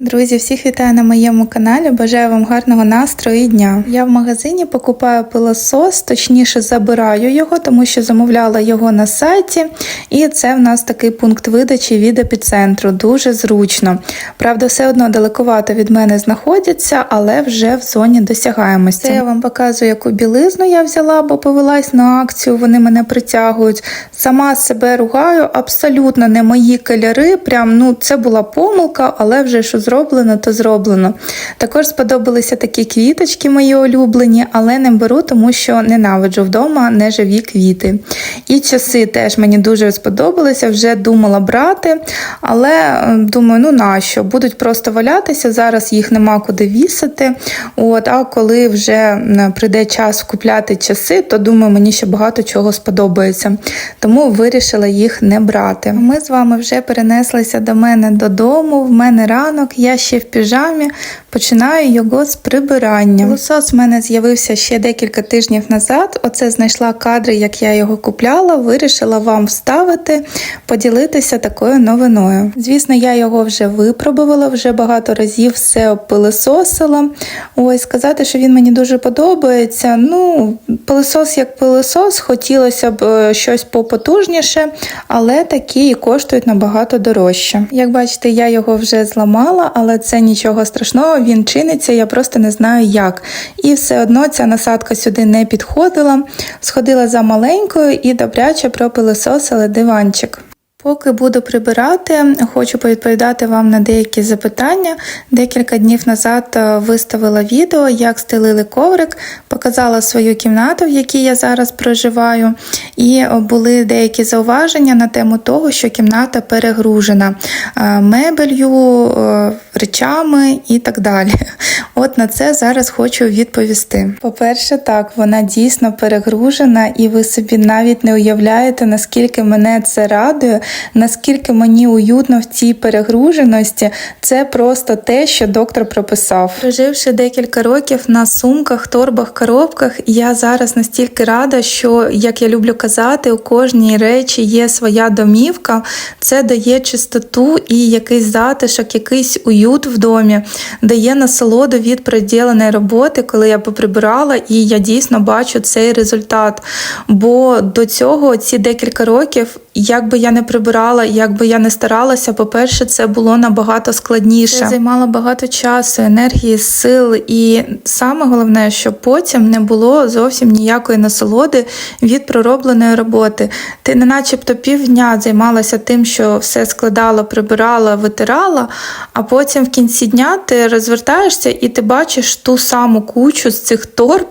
Друзі, всіх вітаю на моєму каналі. Бажаю вам гарного настрою і дня. Я в магазині покупаю пилосос, точніше забираю його, тому що замовляла його на сайті. І це в нас такий пункт видачі від епіцентру. Дуже зручно. Правда, все одно далековато від мене знаходяться, але вже в зоні досягаємості. Це я вам показую, яку білизну я взяла, бо повелась на акцію. Вони мене притягують. Сама себе ругаю, абсолютно не мої кольори. Прям ну це була помилка, але вже що зроблено, то зроблено. Також сподобалися такі квіточки мої улюблені, але не беру, тому що ненавиджу вдома неживі квіти. І часи теж мені дуже сподобалися, вже думала брати, але е, думаю, ну нащо? Будуть просто валятися, зараз їх нема куди вісити. От, а коли вже прийде час купляти часи, то думаю, мені ще багато чого сподобається. Тому вирішила їх не брати. Ми з вами вже перенеслися до мене додому. В мене ранок, я ще в піжамі. Починаю його з прибирання. Лосос в мене з'явився ще декілька тижнів назад. Оце знайшла кадри, як я його купляла. Вирішила вам вставити, поділитися такою новиною. Звісно, я його вже випробувала, вже багато разів все опилисосила. Ось сказати, що він мені дуже подобається. Ну, пилисос як пилисос, хотілося б е, щось попотужніше, але такі і коштують набагато дорожче. Як бачите, я його вже зламала, але це нічого страшного, він чиниться, я просто не знаю як. І все одно ця насадка сюди не підходила. Сходила за маленькою і добряче пропилисосила диванчик. Поки буду прибирати, хочу повідповідати вам на деякі запитання. Декілька днів назад е, виставила відео, як стелили коврик, показала свою кімнату, в якій я зараз проживаю, і е, були деякі зауваження на тему того, що кімната перегружена е, мебелью, речами і так далі. От на це зараз хочу відповісти. По-перше, так, вона дійсно перегружена, і ви собі навіть не уявляєте, наскільки мене це радує, наскільки мені уютно в цій перегруженості. Це просто те, що доктор прописав. Проживши декілька років на сумках, торбах, коробках, я зараз настільки рада, що, як я люблю казати, у кожній речі є своя домівка. Це дає чистоту і якийсь затишок, якийсь уют в домі, дає насолоду від приділеної роботи, коли я поприбирала, і я дійсно бачу цей результат. Бо до цього ці декілька років, як би я не прибирала, як би я не старалася, по-перше, це було набагато складніше. Це займало багато часу, енергії, сил, і саме головне, що потім не було зовсім ніякої насолоди від проробленої роботи. Ти не начебто півдня займалася тим, що все складала, прибирала, витирала, а потім в кінці дня ти розвертаєшся і ти бачиш ту саму кучу з цих торб,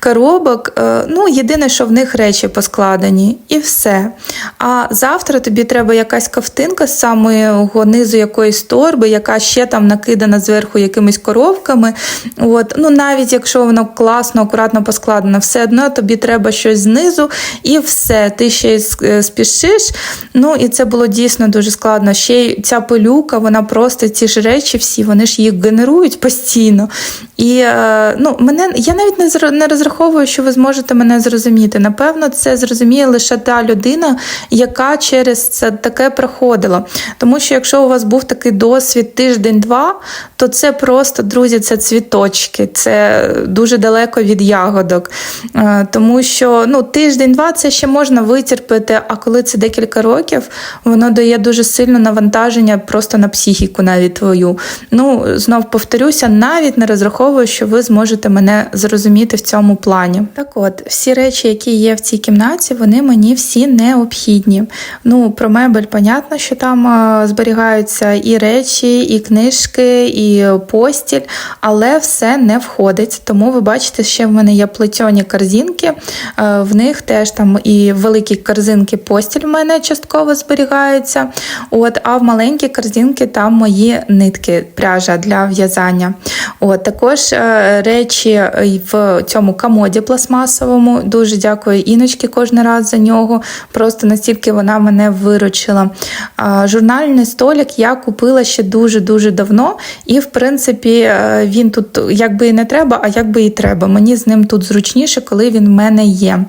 коробок. Е, Ну, єдине, що в них речі поскладені, і все. А завтра тобі треба якась ковтинка з самого низу якоїсь торби, яка ще там накидана зверху якимись коробками. От. Ну, навіть якщо воно класно, акуратно поскладено, все одно тобі треба щось знизу, і все. Ти ще е, спішиш. Ну і це було дійсно дуже складно. Ще й ця пилюка, вона просто ці ж речі всі, вони ж їх генерують постійно. І е, ну, мене я навіть не розраховую, що ви зможете мене зрозуміти. Напевно, це зрозуміє лише та людина, яка через це таке проходила. Тому що якщо у вас був такий досвід тиждень-два, то це просто, друзі, це цвіточки, це дуже далеко від ягодок. Е, Тому що ну, тиждень-два це ще можна витерпіти, а коли це декілька років, воно дає дуже сильне навантаження просто на психіку, навіть твою. Ну, знов повторюся, навіть не розраховую, що ви зможете мене зрозуміти в цьому плані. Так от, всі речі, які є в цій кімнаті, вони мені всі необхідні. Ну, про мебель, понятно, що там зберігаються і речі, і книжки, і постіль, але все не входить. Тому ви бачите, ще в мене є плетьоні корзинки. Е, В них теж там і великі корзинки постіль в мене частково зберігаються. От, а в маленькі корзинки там мої нитки, пряжа для в'язання. От, також е, речі в цьому комоді пластмасовому. Дуже дякую Іночки кожен раз за нього. Просто настільки вона мене виручила. Журнальний столик я купила ще дуже-дуже давно, і, в принципі, е, він тут якби і не треба, а якби і треба. Мені з ним тут зручніше, коли він в мене є.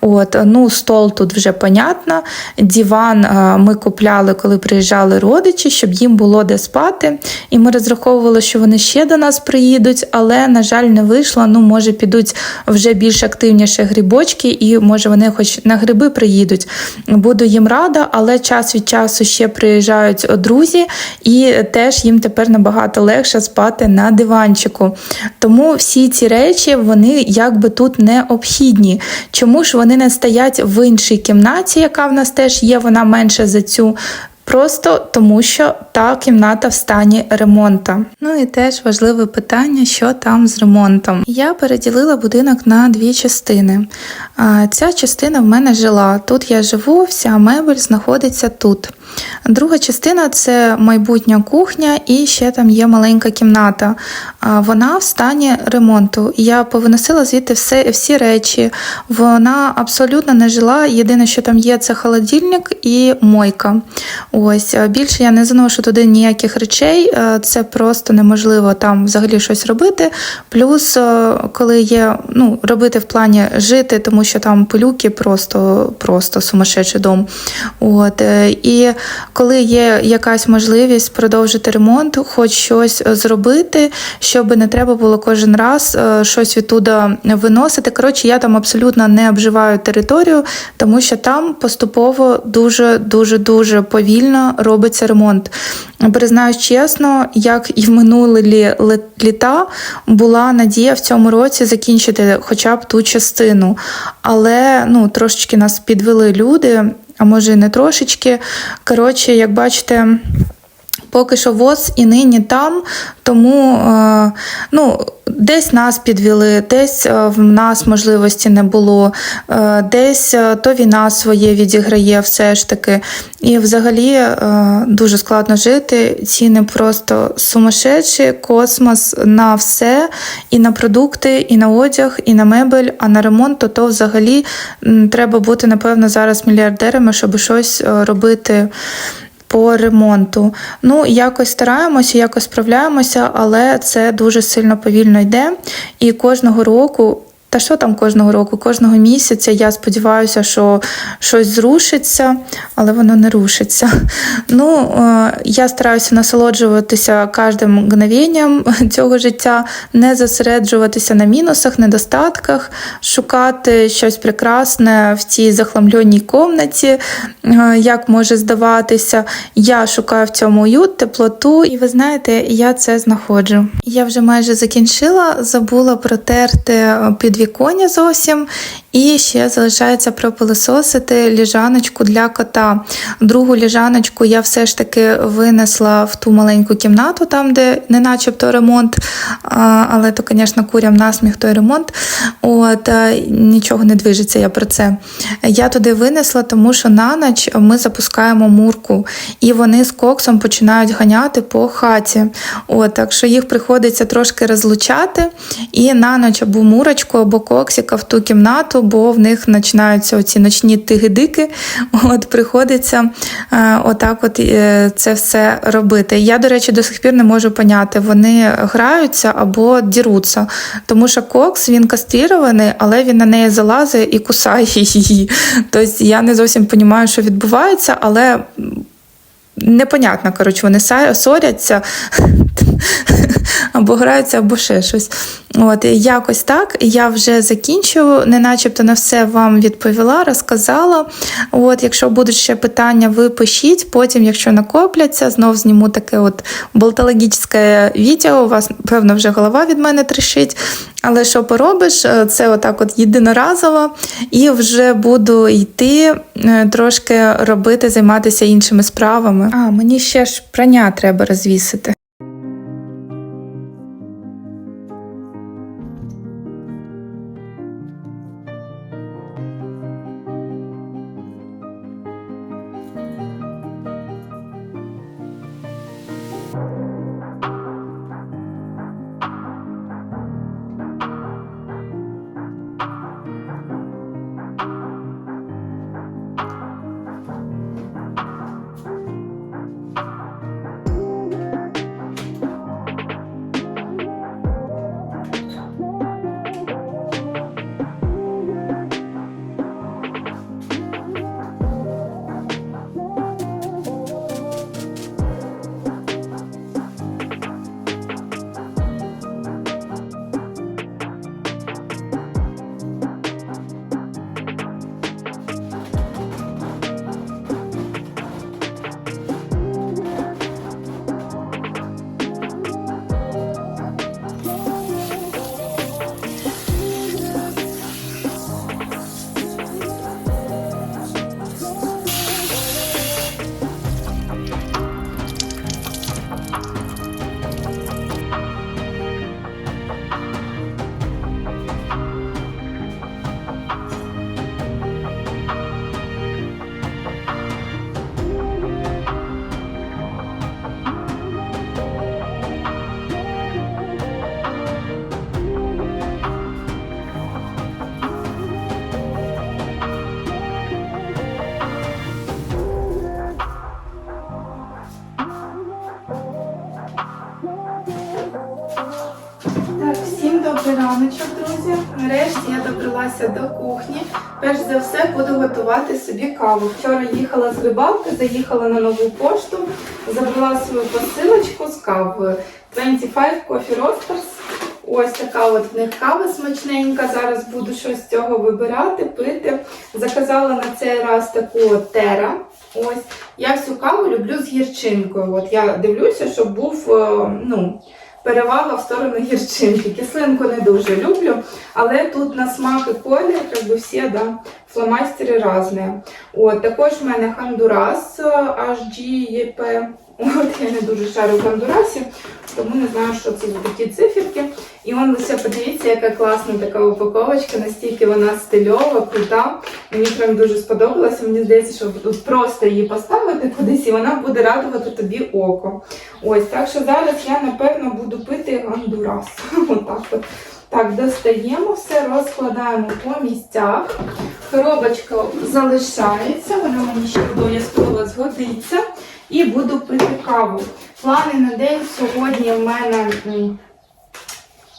От, ну, Стол тут вже понятно. Діван е, ми купляли, коли приїжджали родичі, щоб їм було де спати. І ми розраховували, що вони ще до нас приїдуть, але, на жаль, не вийшло. Ну, може, підуть вже більш активніше грибочки, і може вони хоч на гриби приїдуть. Буду їм рада, але час від часу ще приїжджають друзі, і теж їм тепер набагато легше спати на диванчику. Тому всі ці речі вони якби тут необхідні. Чому ж вони не стоять в іншій кімнаті, яка в нас теж є, вона менша за цю. Просто тому, що та кімната в стані ремонту. Ну і теж важливе питання, що там з ремонтом. Я переділила будинок на дві частини. Ця частина в мене жила. Тут я живу, вся мебель знаходиться тут. Друга частина це майбутня кухня, і ще там є маленька кімната. Вона в стані ремонту. Я повиносила звідти все, всі речі. Вона абсолютно не жила. Єдине, що там є, це холодильник і мойка. Ось більше я не заношу туди ніяких речей, е, це просто неможливо там взагалі щось робити. Плюс, е, коли є ну, робити в плані жити, тому що там пилюки просто просто сумасшедший дом. От, е, І коли є якась можливість продовжити ремонт, хоч щось зробити, щоб не треба було кожен раз щось відтуда виносити. Коротше, я там абсолютно не обживаю територію, тому що там поступово дуже дуже дуже повільно повільно робиться ремонт. Признаюсь чесно, як і в минулі літа була надія в цьому році закінчити хоча б ту частину. Але ну, трошечки нас підвели люди, а може і не трошечки. Коротше, як бачите. Поки що ВОЗ і нині там, тому е, ну, десь нас підвели, десь е, в нас можливості не було, е, десь то війна своє відіграє все ж таки. І взагалі дуже складно жити. Ціни просто сумасшедші, космос на все, і на продукти, і на одяг, і на мебель, а на ремонт, то, то взагалі треба бути, напевно, зараз мільярдерами, щоб щось робити по ремонту. Ну, якось стараємося, якось справляємося, але це дуже сильно повільно йде. І кожного року та що там кожного року? Кожного місяця я сподіваюся, що щось зрушиться, але воно не рушиться. Ну, е, я стараюся насолоджуватися кожним мгновенням цього життя, не зосереджуватися на мінусах, недостатках, шукати щось прекрасне в цій захламльоній комнаті, е, як може здаватися. Я шукаю в цьому уют, теплоту, і ви знаєте, я це знаходжу. Я вже майже закінчила, забула протерти під підвіконня зовсім. І ще залишається пропилисосити ліжаночку для кота. Другу ліжаночку я все ж таки винесла в ту маленьку кімнату, там, де не начебто ремонт, але то, звісно, курям насміх той ремонт. От, Нічого не движеться я про це. Я туди винесла, тому що на ніч ми запускаємо мурку, і вони з коксом починають ганяти по хаті. От, Так що їх приходиться трошки розлучати, і на ніч або мурочку, або коксика в ту кімнату бо в них починаються оці ночні тигидики. От приходиться е, отак от е, це все робити. Я, до речі, до сих пір не можу поняти, вони граються або діруться. Тому що кокс він кастрірований, але він на неї залазить і кусає її. Тобто я не зовсім розумію, що відбувається, але. Непонятно, коротше, вони соряться або граються, або ще щось. От, Якось так. Я вже закінчую, не начебто на все вам відповіла, розказала. От, Якщо будуть ще питання, ви пишіть. Потім, якщо накопляться, знов зніму таке от болтологічне відео. У вас, певно, вже голова від мене трішить. Але що поробиш, це отак от єдиноразово, і вже буду йти е, трошки робити, займатися іншими справами. А, мені ще ж прання треба розвісити. Я добралася до кухні. Перш за все буду готувати собі каву. Вчора їхала з рибалки, заїхала на нову пошту, забрала свою посилочку з кавою. 25 Coffee Roasters. Ось така от в них кава смачненька. Зараз буду щось з цього вибирати, пити. Заказала на цей раз таку от тера. Ось я всю каву люблю з гірчинкою. От я дивлюся, щоб був е, ну, перевага в сторону гірчинки. Кислинку не дуже люблю, але тут на смак і колір, як би всі да, фломастери різні. От також в мене Хандурас е, HGEP. От я не дуже шарю в Хондурасі, тому не знаю, що це за такі циферки. І он лише подивіться, яка класна така упаковочка, настільки вона стильова, крута. Мені прям дуже сподобалося. Мені здається, що тут просто її поставити кудись, і вона буде радувати тобі око. Ось так що зараз я напевно буду пити Гондурас. Отак от. Так, достаємо все, розкладаємо по місцях. Коробочка залишається, вона мені ще обов'язково згодиться. І буду пити каву. Плани на день сьогодні в мене.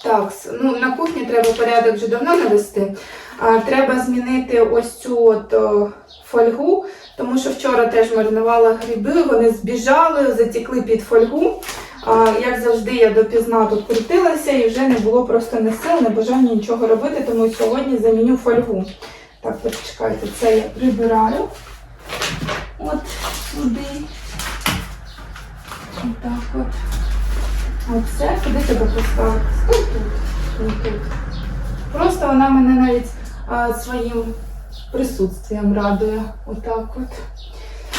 так, ну на кухні треба порядок вже давно навести. А, треба змінити ось цю от о, фольгу, тому що вчора теж маринувала гриби, вони збіжали, затікли під фольгу. А, як завжди, я допізна тут крутилася і вже не було просто не сил, не бажання нічого робити, тому сьогодні заміню фольгу. Так, почекайте, це я прибираю. От сюди. Отак от. Оце куди тебе поставити? Просто вона мене навіть а, своїм присутствием радує. Отак от.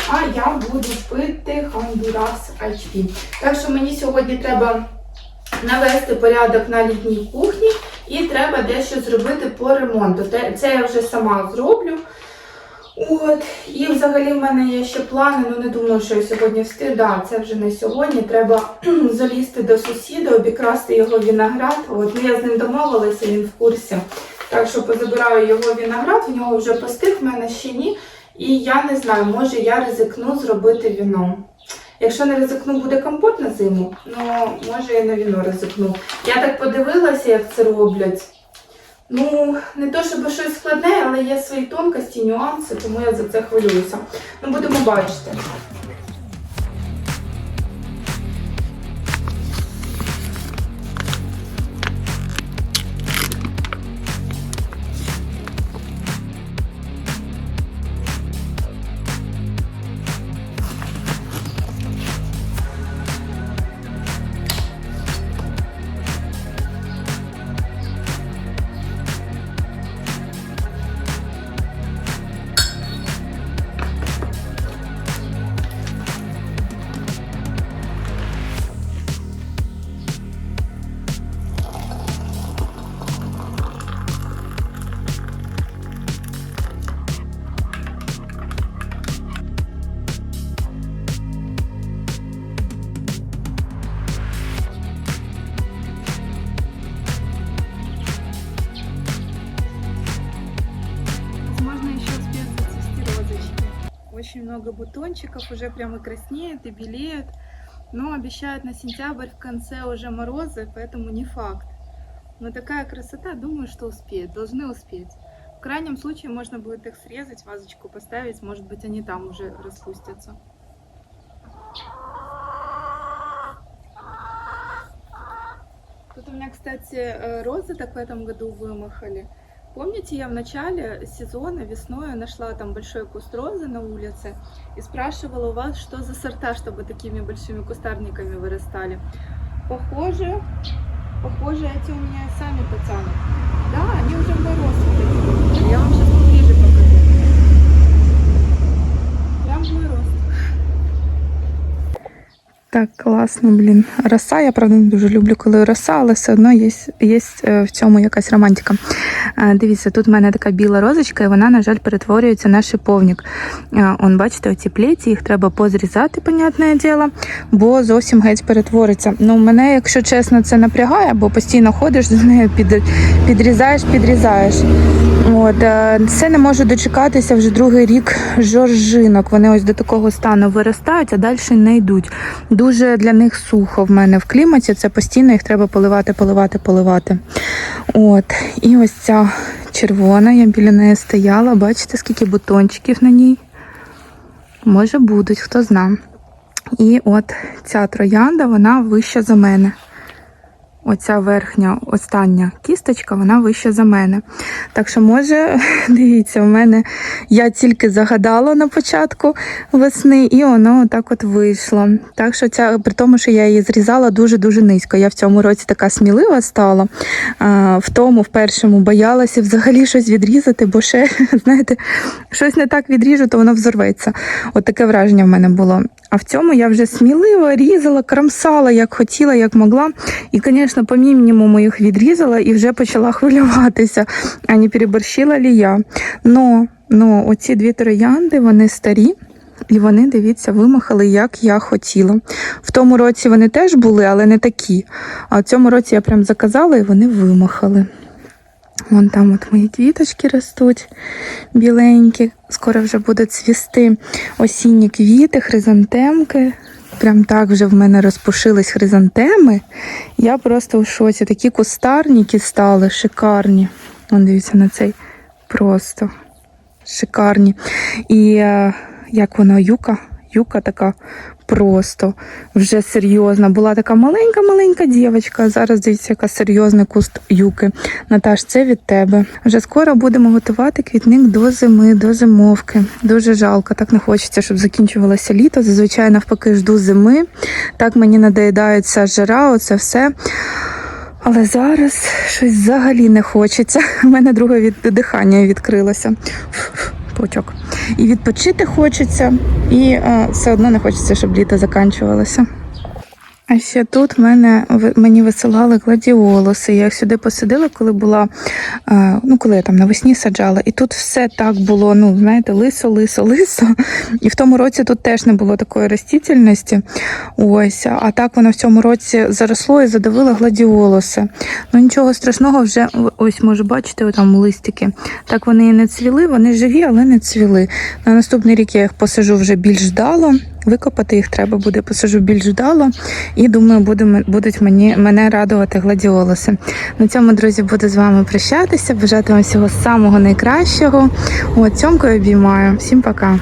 А я буду пити Хондурас HP. Так що мені сьогодні треба навести порядок на літній кухні і треба дещо зробити по ремонту. Це я вже сама зроблю. От, і взагалі в мене є ще плани, ну не думаю, що я сьогодні встиг. Да, це вже не сьогодні. Треба залізти до сусіда, обікрасти його виноград. От, ну я з ним домовилася, він в курсі. Так що позабираю його виноград, в нього вже постиг, в мене ще ні. І я не знаю, може я ризикну зробити віно. Якщо не ризикну, буде компот на зиму, ну може я на віно ризикну. Я так подивилася, як це роблять. Ну, не то щоб щось складне, але є свої тонкості, нюанси, тому я за це хвилююся. Ну, будемо бачити. Очень много бутончиков, уже прямо краснеют и белеют. Но обещают на сентябрь в конце уже морозы, поэтому не факт. Но такая красота, думаю, что успеют, должны успеть. В крайнем случае можно будет их срезать, вазочку поставить, может быть они там уже распустятся. Тут у меня, кстати, э, розы так в этом году вымахали. Помните, я в начале сезона весной нашла там большой куст розы на улице и спрашивала у вас, что за сорта, чтобы такими большими кустарниками вырастали. Похоже, похоже, эти у меня и сами потянут. Да, они уже в мороз вот эти. Я вам Так, класно, блін. Роса, я правда не дуже люблю, коли роса, але все одно є, є е, в цьому якась романтика. Е, Дивіться, тут в мене така біла розочка, і вона, на жаль, перетворюється на шиповник. Е, Он, бачите, оці плеті, їх треба позрізати, понятне діло, бо зовсім геть перетвориться. Ну, мене, якщо чесно, це напрягає, бо постійно ходиш з нею, під, підрізаєш, підрізаєш. От, це не можу дочекатися вже другий рік жоржинок. Вони ось до такого стану виростають, а далі не йдуть. Дуже для них сухо в мене в кліматі. Це постійно їх треба поливати, поливати, поливати. От, і ось ця червона, я біля неї стояла. Бачите, скільки бутончиків на ній. Може будуть, хто знає. І от ця троянда, вона вища за мене. Оця верхня, остання кісточка, вона вища за мене. Так що, може, дивіться, в мене я тільки загадала на початку весни, і воно так от вийшло. Так що ця, при тому, що я її зрізала дуже-дуже низько. Я в цьому році така смілива стала. А, в тому, в першому, боялася взагалі щось відрізати, бо ще, знаєте, щось не так відріжу, то воно взорветься. От таке враження в мене було. А в цьому я вже сміливо різала, крамсала, як хотіла, як могла. І, звісно, по мінімуму їх відрізала і вже почала хвилюватися, а не переборщила лі я. Но, но оці дві троянди, вони старі. І вони, дивіться, вимахали, як я хотіла. В тому році вони теж були, але не такі. А в цьому році я прям заказала і вони вимахали. Вон там от мої квіточки ростуть біленькі. Скоро вже будуть цвісти осінні квіти, хризантемки. Прям так вже в мене розпушились хризантеми. Я просто в шоці. Такі кустарніки стали, шикарні. Вон дивіться на цей просто шикарні. І е, як воно, юка? Юка така просто вже серйозна. Була така маленька-маленька дівчинка. Зараз дивіться, яка серйозний куст юки. Наташ, це від тебе. Вже скоро будемо готувати квітник до зими, до зимовки. Дуже жалко. Так не хочеться, щоб закінчувалося літо. Зазвичай навпаки жду зими. Так мені надоїдається жара, оце все. Але зараз щось взагалі не хочеться. У мене друге від дихання відкрилося. Почок. І відпочити хочеться, і е, все одно не хочеться, щоб літо закінчувалося. А ще тут мене мені висилали гладіолуси. Я їх сюди посадила, коли була, е, ну коли я там навесні саджала, і тут все так було, ну знаєте, лисо, лисо, лисо. І в тому році тут теж не було такої ростительності. Ось, а так воно в цьому році заросло і задавило гладіолуси. Ну нічого страшного, вже ось може бачите, там листики. Так вони і не цвіли, вони живі, але не цвіли. На наступний рік я їх посажу вже більш вдало. Викопати їх треба буде, посажу більш вдало. І думаю, буде, будуть мені, мене радувати гладіолуси. На цьому, друзі, буду з вами прощатися. Бажати вам всього самого найкращого. От, цьомкою обіймаю. Всім пока.